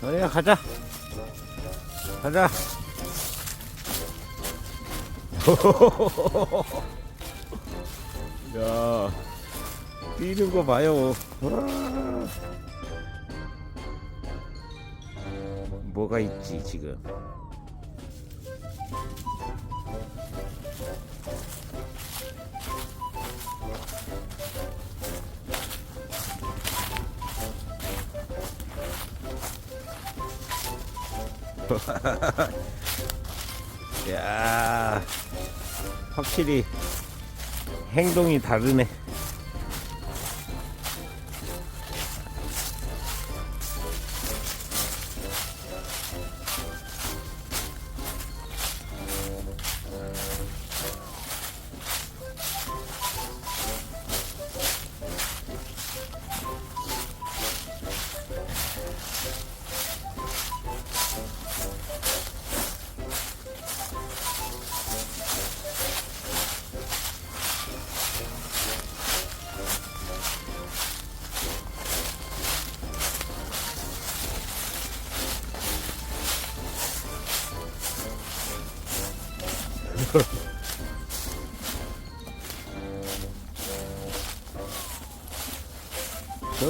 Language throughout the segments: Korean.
너희야 가자. 가자. 야 뛰는 거 봐요 뭐가 있지 지금? 야 확실히 행동이 다르네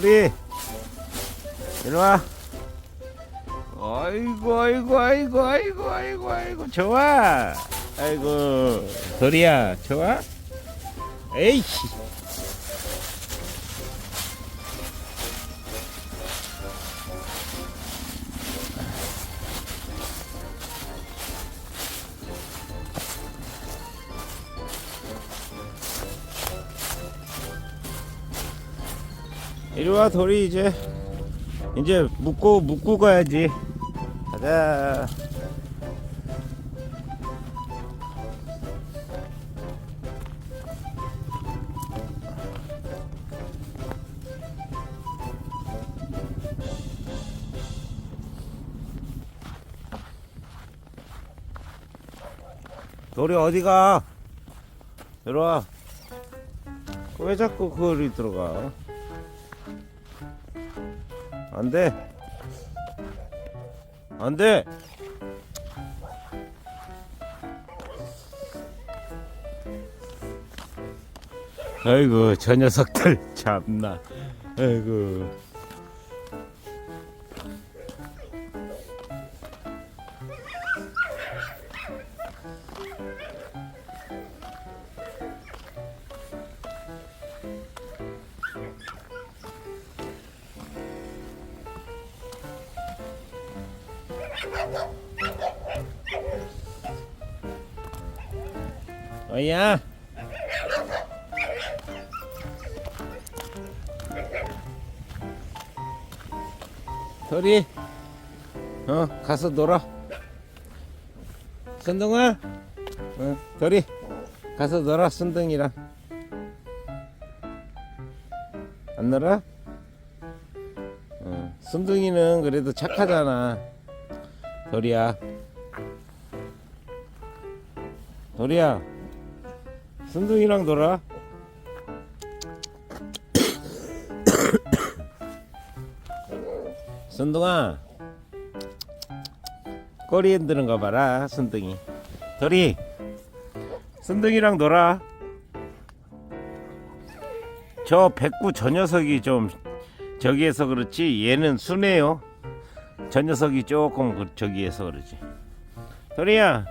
소리. 일로와. 아이고 아이고 아이고 아이고 아이고 아이고 좋아. 아이고 소리야 좋아? 에이씨 이리와 돌이 이제 이제 묶고 묶고 가야지. 가자. 돌이 어디가? 들어와. 왜 자꾸 그리 들어가 안 돼. 안 돼. 아이고, 저 녀석들 참나. 아이고. 어이야. 소리. 어, 가서 놀아. 순둥아. 어, 도리. 가서 놀아, 순둥이랑. 안 놀아? 어, 순둥이는 그래도 착하잖아. 도리야. 도리야. 순둥이랑 놀아. 순둥아. 꼬리 흔드는 거 봐라, 순둥이. 도리. 순둥이랑 놀아. 저 백구 저 녀석이 좀 저기에서 그렇지 얘는 순해요. 저 녀석이 조금 그 저기에서 그러지. 도리야.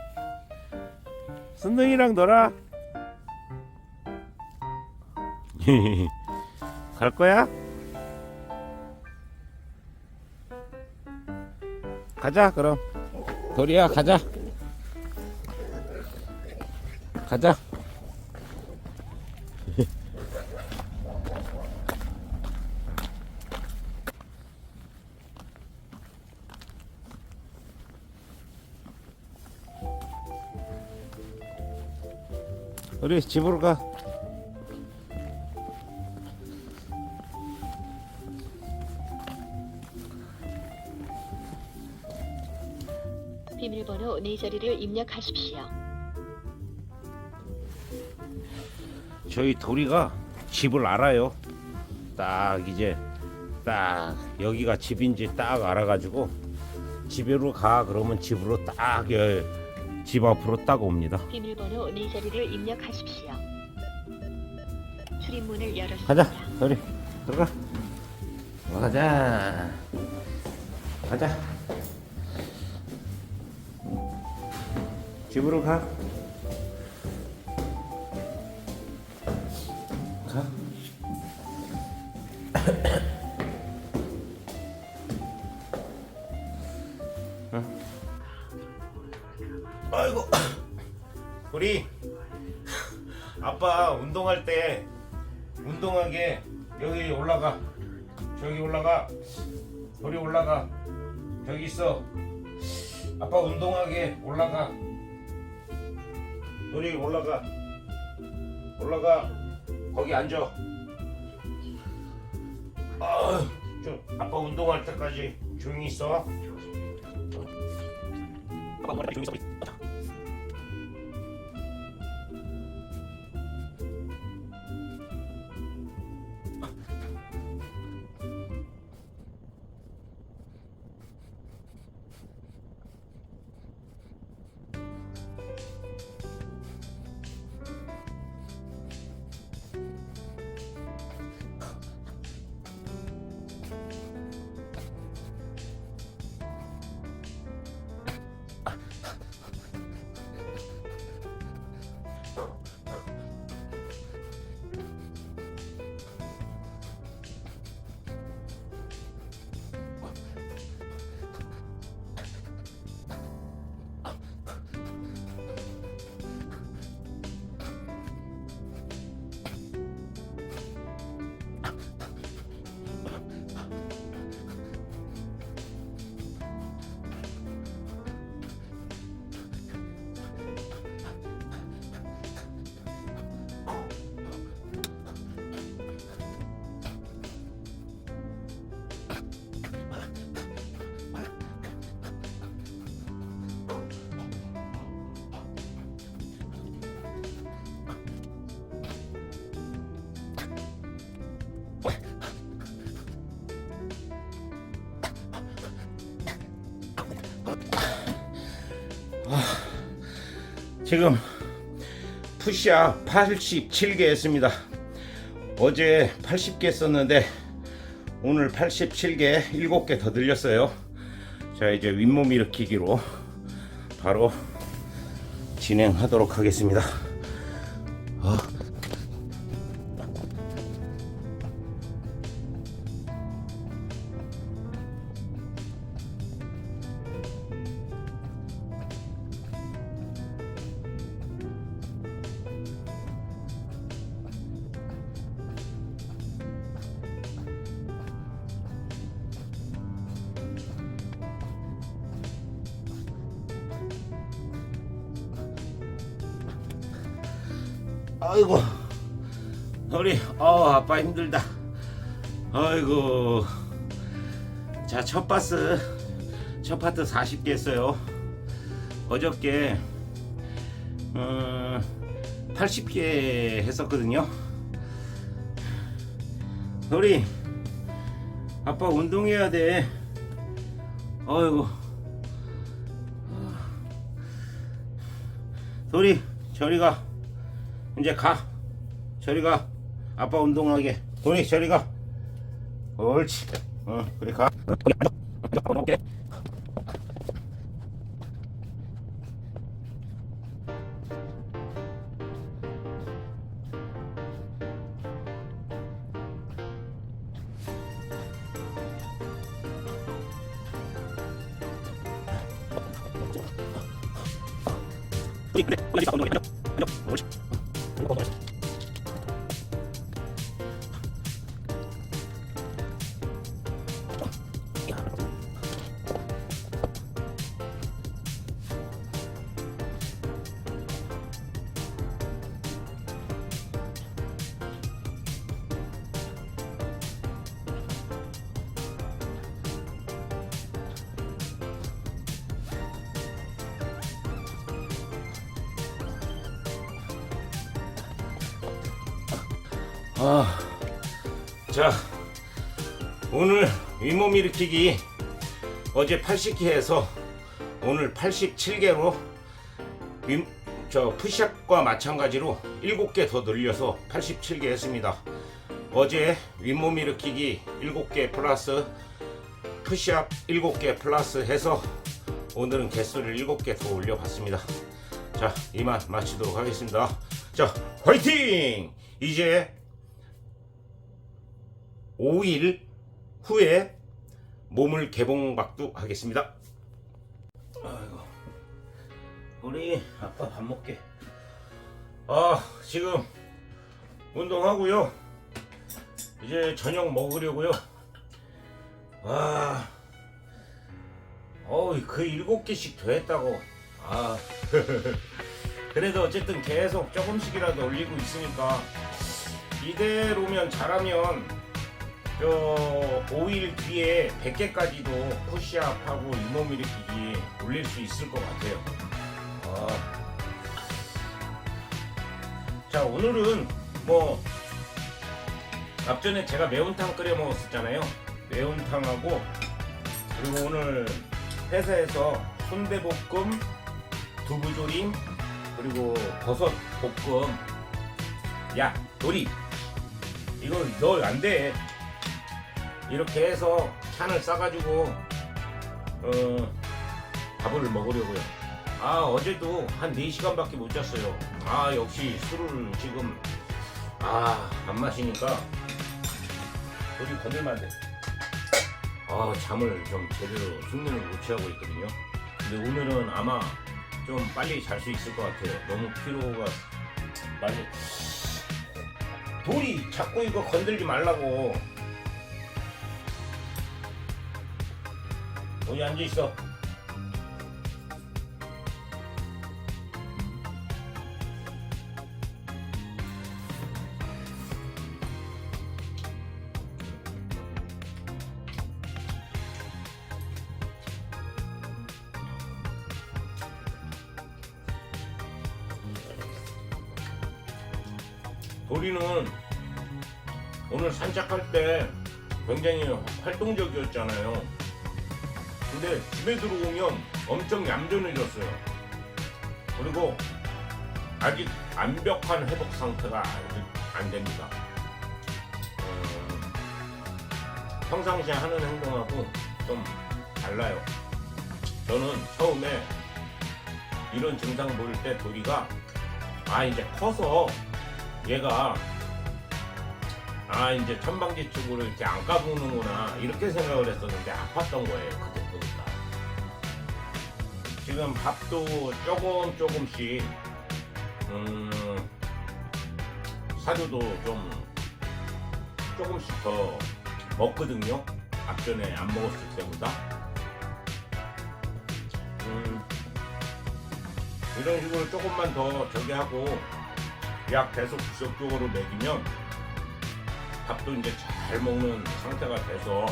순둥이랑 놀아. 갈 거야? 가자 그럼 도리야 가자 가자 우리 집으로 가 비밀번호 네 자리를 입력하십시오. 저희 도리가 집을 알아요. 딱 이제 딱 여기가 집인지 딱 알아가지고 집으로 가 그러면 집으로 딱 집 앞으로 딱 옵니다. 비밀번호 네 자리를 입력하십시오. 출입문을 열었습니다. 가자, 도리 들어가. 가자. 가자. 집으로 가. 가. 운동하게 여기 올라가. 저기 올라가. 우리 올라가. 저기 있어. 아빠 운동하게 올라가. 우리 올라가. 올라가. 거기 앉아. 아, 좀 아빠 운동할 때까지 조용히 있어. 아빠 운동할 때 조용히 있어 지금 푸시업 87개 했습니다. 어제 80개 했었는데 오늘 87개 7개 더 늘렸어요. 자 이제 윗몸 일으키기로 바로 진행하도록 하겠습니다. 아이고 우리 어 아빠 힘들다. 아이고 자 첫 바스 첫 파트 40개 했어요. 어저께 음, 80개 했었거든요. 우리 아빠 운동해야 돼. 아이고. 소리 저리 가 이제 가. 저리 가. 아빠 운동하게. 돈이 저리 가. 옳지. 어, 그래 가. 아빠 먹게. 그 아, 자, 오늘 윗몸 일으키기 어제 80개 해서 오늘 87개로 윗, 저 푸시업과 마찬가지로 7개 더 늘려서 87개 했습니다. 어제 윗몸 일으키기 7개 플러스 푸시업 7개 플러스 해서 오늘은 개수를 7개 더 올려봤습니다. 자, 이만 마치도록 하겠습니다. 자, 화이팅! 이제 5일 후에 몸을 개봉박두 하겠습니다. 아이고, 우리 아빠 밥 먹게. 아, 지금 운동하고요. 이제 저녁 먹으려고요. 아, 어우, 그 일곱 개씩 더 했다고. 아, 그래도 어쨌든 계속 조금씩이라도 올리고 있으니까 이대로면 잘하면 저 5일 뒤에 100개까지도 푸시업하고 잇몸 일으키기 올릴 수 있을 것 같아요. 아. 자 오늘은 뭐 앞전에 제가 매운탕 끓여 먹었었잖아요. 매운탕하고 그리고 오늘 회사에서 순대볶음, 두부조림 그리고 버섯 볶음 야 도리 이거 너안 돼. 이렇게 해서 찬을 싸가지고 어, 밥을 먹으려고요. 아 어제도 한 4시간밖에 못 잤어요. 아 역시 술을 지금 아 안 마시니까 우리 건들면 안 돼. 아 잠을 좀 제대로 숙면을 못 취하고 있거든요. 근데 오늘은 아마 좀 빨리 잘 수 있을 것 같아요. 너무 피로가 많이 돌이 자꾸 이거 건들지 말라고. 여기 앉아 있어. 도리는 오늘 산책할 때 굉장히 활동적이었잖아요. 근데 집에 들어오면 엄청 얌전해졌어요. 그리고 아직 완벽한 회복 상태가 아직 안 됩니다. 음, 평상시에 하는 행동하고 좀 달라요. 저는 처음에 이런 증상 보일 때 도리가 아 이제 커서 얘가 아 이제 천방지 쪽으로 이렇게 안 까부는구나 이렇게 생각을 했었는데 아팠던 거예요 그때 지금 밥도 조금 조금씩 음 사료도 좀 조금씩 더 먹거든요 앞전에 안 먹었을 때보다 음 이런 식으로 조금만 더 저기 하고 약 계속 지속적으로 먹이면 밥도 이제 잘 먹는 상태가 돼서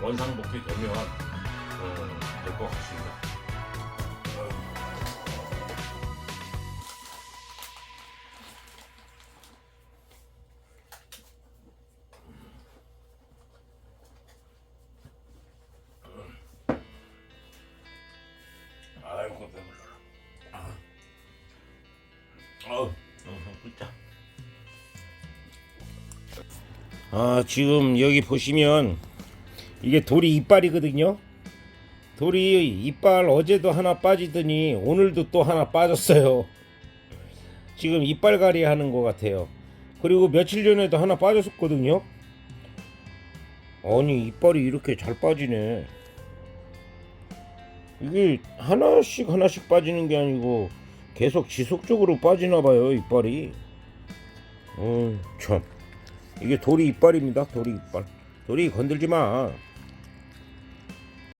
원상복귀 되면 음, 될것 같습니다. 아 지금 여기 보시면 이게 돌이 이빨이거든요. 돌이 이빨 어제도 하나 빠지더니 오늘도 또 하나 빠졌어요. 지금 이빨갈이 하는 것 같아요. 그리고 며칠 전에도 하나 빠졌었거든요. 아니 이빨이 이렇게 잘 빠지네. 이게 하나씩 하나씩 빠지는 게 아니고 계속 지속적으로 빠지나 봐요 이빨이. 어참 이게 돌이 이빨입니다. 돌이 이빨. 돌이 건들지 마.